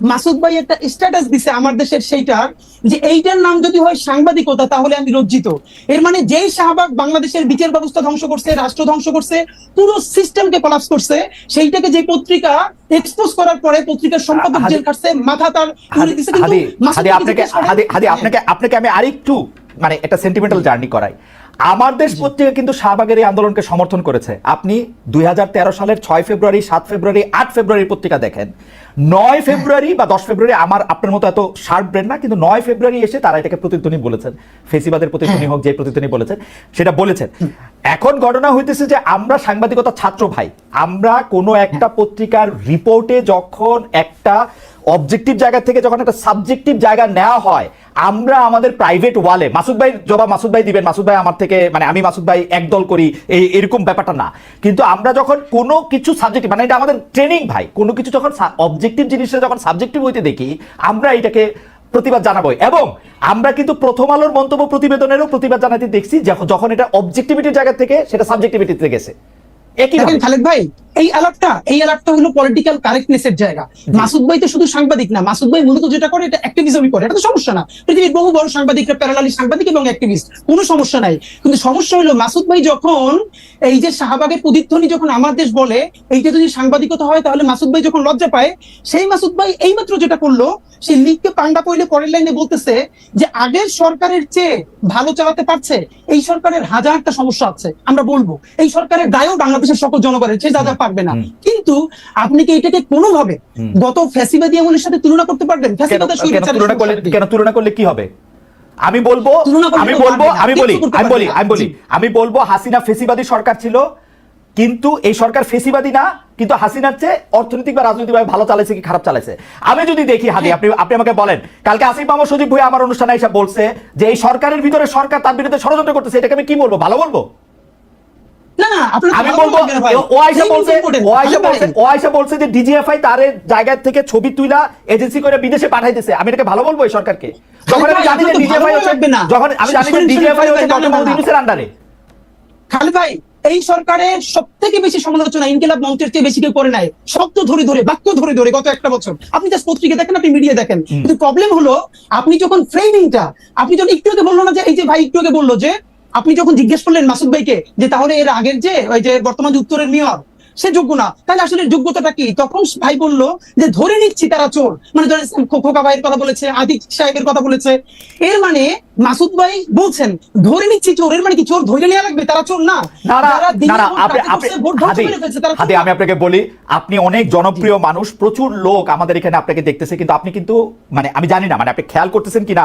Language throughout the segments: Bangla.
মাসুদ ভাই একটা স্ট্যাটাস দিছে আমার দেশের সেইটার যে এইটার নাম যদি হয় সাংবাদিকতা তাহলে আমি লজ্জিত এর মানে যেই শাহবাগ বাংলাদেশের বিচার ব্যবস্থা ধ্বংস করছে রাষ্ট্র ধ্বংস করছে পুরো সিস্টেমকে কলাপস করছে সেইটাকে যে পত্রিকা এক্সপোজ করার পরে পত্রিকার সম্পাদক জেল কাটছে মাথা তার তুলে দিছে কিন্তু আপনাকে। আপনাকে আপনাকে আমি আরেকটু মানে একটা সেন্টিমেন্টাল জার্নি করাই আমার দেশ পত্রিকা কিন্তু শাহবাগের এই আন্দোলনকে সমর্থন করেছে। আপনি দুই হাজার তেরো সালের ছয় ফেব্রুয়ারি সাত ফেব্রুয়ারি আট ফেব্রুয়ারি পত্রিকা দেখেন। নয় ফেব্রুয়ারি বা দশ ফেব্রুয়ারি আমার আপনার মতো এত শার্প ব্রেন না কিন্তু নয় ফেব্রুয়ারি এসে তারা এটাকে প্রতিধ্বনি বলেছেন। ফেসিবাদের প্রতিধ্বনি হোক যে প্রতিধ্বনি বলেছেন সেটা বলেছেন। এখন ঘটনা হইতেছে যে আমরা সাংবাদিকতা ছাত্র ভাই আমরা কোনো একটা পত্রিকার রিপোর্টে যখন একটা অবজেক্টিভ জায়গা থেকে যখন একটা সাবজেক্টিভ জায়গা নেওয়া হয় আমরা আমাদের প্রাইভেট ওয়ালে মাসুদ ভাই জবাব মাসুদ ভাই দিবেন মাসুদ ভাই আমার থেকে মানে আমি মাসুদ ভাই একদল করি এই এরকম ব্যাপারটা না। কিন্তু আমরা যখন কোনো কিছু সাবজেক্টিভ মানে এটা আমাদের ট্রেনিং ভাই কোনো কিছু যখন অবজেক্টিভ জিনিসটা যখন সাবজেক্টিভ হইতে দেখি আমরা এটাকে প্রতিবাদ জানাব এবং আমরা কিন্তু প্রথম আলোর মন্তব্য প্রতিবেদনেরও প্রতিবাদ জানাতে দেখছি যখন এটা অবজেক্টিভিটির জায়গা থেকে, সেটা সাবজেক্টিভিটিতে গেছে। একই খালেদ ভাই এই আলাপটা এই আলাপটা হলো পলিটিক্যাল কারেক্টনেস এর জায়গা। মাসুদ ভাই তো শুধু সাংবাদিক না মাসুদ ভাই মূলত যেটা করে এটা অ্যাক্টিভিজমই করে। এটা তো সমস্যা না। পৃথিবীর বহু বড় সাংবাদিকরা প্যারালালি সাংবাদিক এবং অ্যাক্টিভিস্ট কোনো সমস্যা নাই। কিন্তু সমস্যা হলো মাসুদ ভাই যখন এই যে শাহবাগের প্রতিধ্বনি যখন আমার দেশ বলে এইটা যদি সাংবাদিকতা হয় তাহলে মাসুদ ভাই যখন লজ্জা পায় সেই মাসুদ ভাই এইমাত্র যেটা করল সে লিগকে পান্ডা পইলে পরের লাইনে বলতেছে যে আগের সরকারের চেয়ে ভালো চালাতে পারছে এই সরকারের হাজারটা সমস্যা আছে আমরা বলব। এই সরকারের দায়ও বাংলাদেশের সকল জনগণের চেয়ে যা যা পারবে না। কিন্তু আপনি কি এটাকে কোনোভাবে। গত ফ্যাসিবাদী আমলের সাথে তুলনা করতে পারবেন? কেন তুলনা করলে কি? কেন তুলনা করলে কি হবে? আমি বলব আমি বলব আমি বলি আমি বলি আমি বলি আমি বলব হাসিনা ফেসিবাদী সরকার ছিল কিন্তু এই সরকার ফেসিবাদী না কিন্তু হাসিনার চেয়ে অর্থনৈতিক বা রাজনৈতিকভাবে ভালো চালাইছে কি খারাপ চালাইছে? আমি যদি দেখি হাদি আপনি আপনি আমাকে বলেন কালকে আসিফ মাহমুদ সজীব ভুঁইয়া আমার অনুষ্ঠানে এসে বলছে যে এই সরকারের ভিতরে সরকার তার বিরুদ্ধে ষড়যন্ত্র করতেছে এটাকে আমি কি বলব? ভালো বলব? আমি বলব ভাই। ও আয়সা এই বলছে important, ও আয়সা বলছে ও আয়সা বলছে যে ডিজিএফআই তার জায়গা থেকে ছবি তুইলা এজেন্সি করে বিদেশে পাঠাইতেছে। আমি এটাকে ভালো বলব এই সরকারকে। যখন আমি জানি যে ডিজিএফআই ভালো হচ্ছে লাগবে না। যখন আমি জানি যে ডিজিএফআই হচ্ছে না, না, ডক্টর না, মোহাম্মদ না। ইউনূসের আন্ডারে খালেদ ভাই এই সরকারের সব থেকে বেশি সমালোচনা ইনকিলাব মঞ্চের চেয়ে বেশি কেউ করে নাই। শব্দ ধরে ধরে বাক্য ধরে ধরে গত একটা বছর। আপনি জাস্ট পত্রিকা দেখেন আপনি মিডিয়া দেখেন। কিন্তু প্রবলেম হলো আপনি যখন ফ্রেমিংটা আপনি যখন একটু আগে বলল না যে এই যে ভাই একটু আগে বলল যে আপনি যখন জিজ্ঞেস করলেন মাসুদ ভাইকে যে তাহলে এর আগের যে ওই যে বর্তমান উত্তরের মেয়র সে যোগ্য না। তাহলে আসলে যোগ্যতাটা কি? তখন ভাই বলল যে ধরে নিচ্ছি তারা চোর। মানে ধরেন খোকা ভাইয়ের কথা বলেছে আদিক সাহেবের কথা বলেছে। এর মানে মাসুদ ভাই বলছেন ধরে নিচ্ছি চোর। এর মানে কি চোর ধরে নেওয়া লাগবে? তারা চোর না। না। আমি আপনাকে বলি আপনি অনেক জনপ্রিয় মানুষ প্রচুর লোক আমাদের এখানে আপনাকে দেখতেছে কিন্তু আপনি কিন্তু মানে আমি জানি না মানে আপনি খেয়াল করতেছেন কিনা?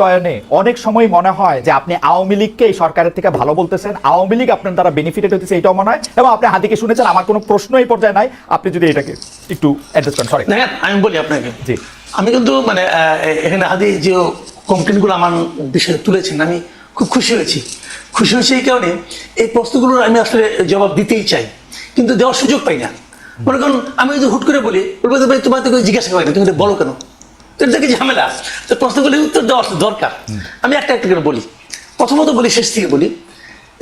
চয়নে অনেক সময় মনে হয় যে আপনি আওয়ামী লীগকে এই সরকারের থেকে ভালো বলতেছেন আওয়ামী লীগ আপনার দ্বারা বেনিফিটেড হতেছে এটাও মনে হয়। এবং আপনি হাদিকে শুনেছেন আমার কোনো প্রশ্ন এই পর্যায়ে নাই। আপনি যদি এটাকে একটু অ্যাড্রেস করেন সরি আমি বলি আপনাকে। জি। আমি কিন্তু মানে এখানে আদি যে কমপ্লেনগুলো আমার বিষয়ে তুলেছেন আমি খুব খুশি হয়েছি। খুশি হয়েছি এই কারণে এই প্রশ্নগুলোর আমি আসলে জবাব দিতেই চাই। কিন্তু দেওয়ার সুযোগ পাই না। মনে করুন আমি যদি হুট করে বলি বলব তোমার তো জিজ্ঞাসা করে না তুমি বলো কেন? এটা ঝামেলা। তো প্রশ্নগুলির উত্তর দেওয়া দরকার। আমি একটা একটা করে বলি। প্রথমত বলি, শেষ থেকে বলি,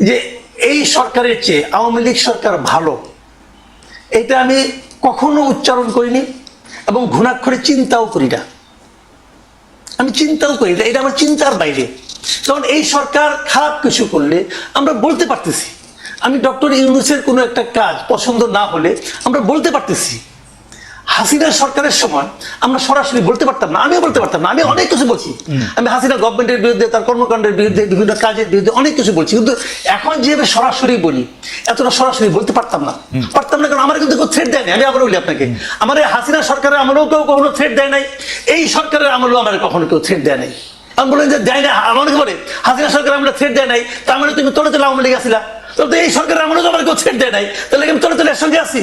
যে এই সরকারের চেয়ে আওয়ামী লীগ সরকার ভালো। এটা আমি কখনো উচ্চারণ করিনি এবং ঘুণাক্ষরে চিন্তাও করি না। আমি চিন্তাও করি না, এটা আমার চিন্তার বাইরে। কারণ এই সরকার খারাপ কিছু করলে আমরা বলতে পারতেছি। আমি ডক্টর ইউনুসের কোনো একটা কাজ পছন্দ না হলে আমরা বলতে পারতেছি। হাসিনা সরকারের সময় আমরা সরাসরি বলতে পারতাম না আমিও বলতে পারতাম না আমি অনেক কিছু বলছি। আমি হাসিনা গভর্নমেন্টের বিরুদ্ধে তার কর্মকাণ্ডের বিরুদ্ধে বিভিন্ন কাজের বিরুদ্ধে অনেক কিছু বলছি কিন্তু এখন যেভাবে সরাসরি বলি এতটা সরাসরি বলতে পারতাম না। পারতাম না কারণ আমার কিন্তু কেউ থ্রেট দেয় নাই আমি আবার বলি আপনাকে। আমার হাসিনা সরকারের আমলেও কেউ কখনো থ্রেট দেয় নাই এই সরকারের আমলেও আমার কখনো কেউ থ্রেট দেয় নাই। আমি বলেন যে দেয় না আমাকে বলে হাসিনা সরকার আমরা থ্রেট দেয় নাই তার মানে তুমি তোলে তোলে আওয়ামী লীগ আসিলা। তাহলে তো এই সরকারের আমলেও তো আমার কেউ থ্রেট দেয় নাই তাহলে আমি তোলে তোলে এর সঙ্গে আসি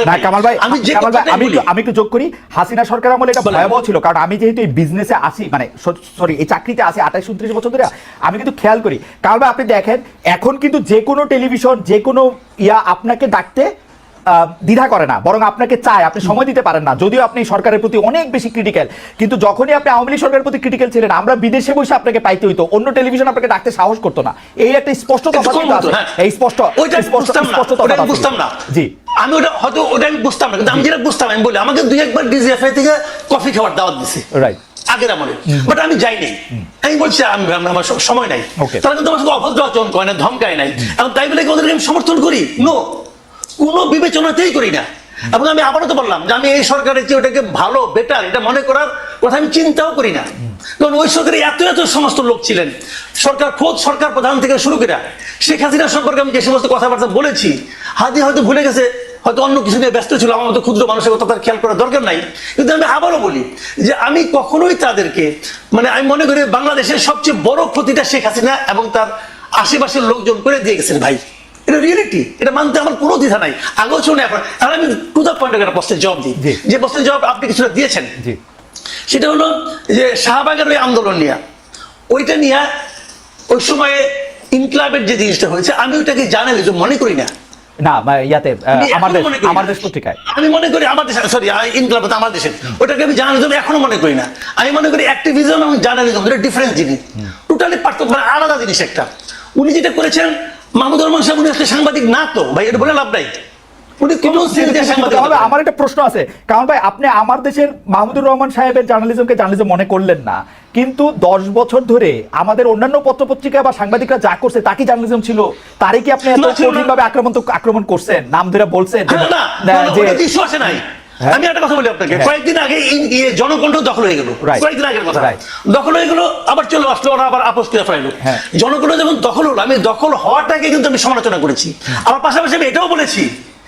না কামাল ভাই আমি কামাল ভাই আমি আমি একটু যোগ করি হাসিনা সরকার আমলে এটা ভয়াবহ ছিল কারণ আমি যেহেতু এই বিজনেসে আসি মানে সরি এই চাকরিতে আসি আঠাশ উনত্রিশ বছর ধরে আমি কিন্তু খেয়াল করি কারণ ভাই আপনি দেখেন এখন কিন্তু যে কোনো টেলিভিশন যে কোনো ইয়া আপনাকে ডাকতে দ্বিধা করে না বরং আপনাকে চায় আপনি সময় দিতে পারেন না যদিও আপনি সরকারের প্রতি অনেক বেশি ক্রিটিক্যাল কিন্তু যখনই আপনি আওয়ামী লীগ সরকারের প্রতি ক্রিটিক্যাল ছিলেন আমরা বিদেশে বসে আপনাকে পাইতে হইতো অন্য টেলিভিশন আপনাকে ডাকতে সাহস করতো না এই একটা স্পষ্ট তফাৎ। হ্যাঁ। এই স্পষ্ট স্পষ্ট। বুঝতাম না। জি আমি ওটা হয়তো ওটা আমি বুঝতাম না কিন্তু আমি যেটা বুঝতাম আমি বলি আমাকে দুই একবার ডিজিএফআই থেকে কফি খাওয়ার দাওয়াত দিছে। রাইট আগের আমলে। বাট আমি যাইনি। আমি বলছি আমি আমি- আমার সময় নাই. তারা কিন্তু আমার সাথে অভদ্র আচরণ করে না ধমকায় নাই। এবং তাই বলে ওদেরকে আমি সমর্থন করি? নো কোনো বিবেচনাতেই করি না। এবং আমি আবারও তো বললাম যে আমি এই সরকারের চেয়ে ওটাকে ভালো বেটার এটা মনে করার কথা আমি চিন্তাও করি না। কারণ ওই সরকারে এত এত সমস্ত লোক ছিলেন। সরকার খোদ সরকার প্রধান থেকে শুরু করে শেখ হাসিনা সম্পর্কে আমি যে সমস্ত কথাবার্তা বলেছি, হাদি হয়তো ভুলে গেছে, হয়তো অন্য কিছু নিয়ে ব্যস্ত ছিল, আমার মতো ক্ষুদ্র মানুষের কথা তার খেয়াল করার দরকার নাই। কিন্তু আমি আবারও বলি যে আমি কখনোই তাদেরকে মানে আমি মনে করি বাংলাদেশের সবচেয়ে বড় ক্ষতিটা শেখ হাসিনা এবং তার আশেপাশের লোকজন করে দিয়ে গেছেন ভাই। এটা রিয়েলিটি এটা মানতে আমার কোনো দ্বিধা নাই। আগেও শুনে এখন আর আমি টু দ্য পয়েন্ট একটা প্রশ্নের জবাব দিই। যে প্রশ্নের জবাব আপনি কিছুটা দিয়েছেন। সেটা হলো যে শাহবাগের ওই আন্দোলন নিয়ে। ওইটা নিয়ে ওই সময়ে ইনকলাবের যে জিনিসটা হয়েছে আমি ওইটাকে জার্নালিজম মনে করি না। না ইয়াতে আমার দেশ মনে পত্রিকায়। আমি মনে করি আমার দেশ সরি ইনকলাব আমার দেশের ওটাকে আমি জার্নালিজম এখনও মনে করি না। আমি মনে করি অ্যাক্টিভিজম এবং জার্নালিজম দুটো ডিফারেন্ট জিনিস। টোটালি পার্থক্য মানে আলাদা জিনিস একটা। উনি যেটা করেছেন মাহমুদুর রহমান সাহেব উনি আসলে সাংবাদিক না তো? ভাই এটা বলে লাভ নাই। আমার একটা প্রশ্ন আছে। কারণ ভাই আপনি আমার দেশের মাহমুদুর রহমান সাহেবের জার্নালিজমকে জার্নালিজম মনে করলেন না। কিন্তু দশ বছর ধরে আমাদের অন্যান্য পত্রপত্রিকা বা সাংবাদিকরা যা করছে তা কি জার্নালিজম ছিল? তারই কি আপনি এত আক্রমণ আক্রমণ করছেন? নাম ধরে বলছেন? যে- হ্যাঁ। আমি একটা কথা বলি আপনাকে হ্যাঁ। কয়েকদিন আগে জনকণ্ঠ দখল হয়ে গেল. কয়েকদিন আগের কথা. দখল হয়ে গেল আবার চলে আসলো ওরা আবার আপোষ করে ফেলাইলো হ্যাঁ। জনকণ্ঠ যখন দখল হলো আমি দখল হওয়াটাকে কিন্তু আমি সমালোচনা করেছি আমার পাশাপাশি আমি এটাও বলেছি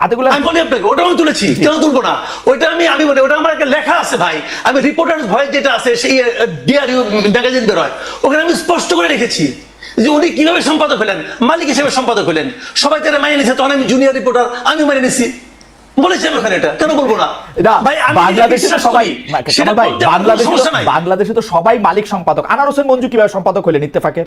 আতিকুল্লাহ আমি বলি আপনাকে ওটা আমি তুলেছি কেন তুলবো না? ওইটা আমি আমি বলি ওটা আমার একটা লেখা আছে ভাই। আমি রিপোর্টার ভয়েস যেটা আছে সেই ডিআরইউ ম্যাগাজিন বেরোয় ওখানে আমি স্পষ্ট করে রেখেছি যে উনি কীভাবে সম্পাদক হলেন মালিক হিসেবে সম্পাদক হলেন। সবাই তারা মানিয়ে নিছে তখন আমি জুনিয়র রিপোর্টার আমি মেনে নিছি ওখানে এটা কেন বলব না? বাংলাদেশে তো সবাই বাংলাদেশে তো- বাংলাদেশে তো সবাই মালিক সম্পাদক। আনার হোসেন মঞ্জু কীভাবে সম্পাদক হলেন ইত্তেফাকের?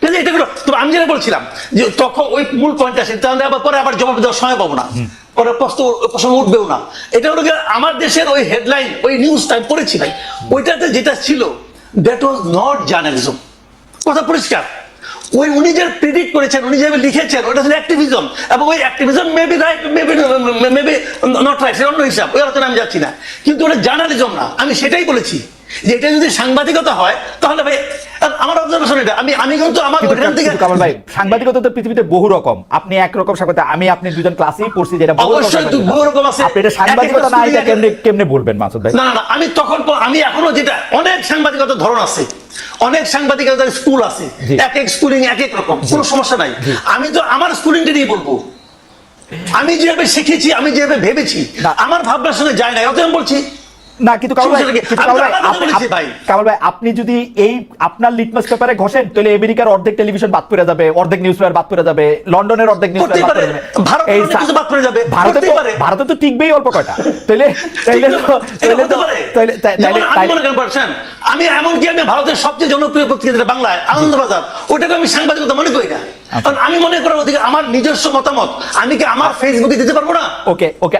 কিন্তু এটা হলো তবে আমি যেটা বলছিলাম যে তখন ওই মূল পয়েন্ট আসে তাহলে আবার পরে আবার জবাব দেওয়ার সময় পাবো না। পরে প্রশ্ন প্রশ্ন উঠবেও না। এটা হলো আমার দেশের ওই হেডলাইন ওই নিউজটা আমি পড়েছি ভাই। ওইটাতে যেটা ছিল দ্যাট ওয়াজ নট জার্নালিজম কথা পরিষ্কার। ওই উনি যে প্রেডিক্ট করেছেন উনি যেভাবে লিখেছেন ওটা ছিল অ্যাক্টিভিজম এবং ওই activism maybe right maybe maybe not right অন্য হিসাব ওই আলোচনা আমি যাচ্ছি না। কিন্তু ওটা জার্নালিজম না। আমি সেটাই বলেছি। যে এটা যদি সাংবাদিকতা হয় তাহলে ভাই আমার অবজারভেশন এটা। আমি আমি কিন্তু আমার ওইখান থেকে কামাল ভাই সাংবাদিকতা তো পৃথিবীতে বহু রকম। আপনি একরকম সাংবাদিক আমি আপনি দুজন ক্লাসেই পড়ছি যেটা অবশ্যই বহু রকম আছে। আপনি এটা সাংবাদিকতা না এটা কেমনে কেমনে বলবেন মাসুদ ভাই? না না না আমি তখন আমি এখনও যেটা অনেক সাংবাদিকতার ধরন আছে। অনেক সাংবাদিকতার স্কুল আছে। এক এক স্কুলিং এক এক রকম। কোনো সমস্যা নাই। আমি তো আমার স্কুলিংটা নিয়ে বলব। আমি যেভাবে শিখেছি আমি যেভাবে ভেবেছি আমার ভাবনার সঙ্গে যায় না অত আমি বলছি না কিন্তু কামাল ভাই কিন্তু কামাল ভাই। কামাল ভাই আপনি যদি এই আপনার লিটমাস পেপারে ঘষেন তাহলে আমেরিকার অর্ধেক টেলিভিশন বাদ পড়ে যাবে অর্ধেক নিউজ পেপার বাদ পড়ে যাবে লন্ডনের অর্ধেক নিউজ পেপার বাদ পড়ে যাবে এই বাদ পড়ে যাবে। ভারতে তো। ভারতে তো টিকবেই অল্প কয়টা তাইলে তাইলে তো এটা তাইলে হতে তো পারে। তাইলে তাই- যেমন তাইলে আমি মনে করেন পারছেন আমি ভারতের সবচেয়ে জনপ্রিয় পত্রিকা বাংলায় আনন্দবাজার ওটাকে আমি সাংবাদিকতা মনে করি না আচ্ছা। কারণ আমি মনে করার অধিকার আমার নিজস্ব মতামত আমি কি আমার ফেসবুকে দিতে পারব না ওকে ওকে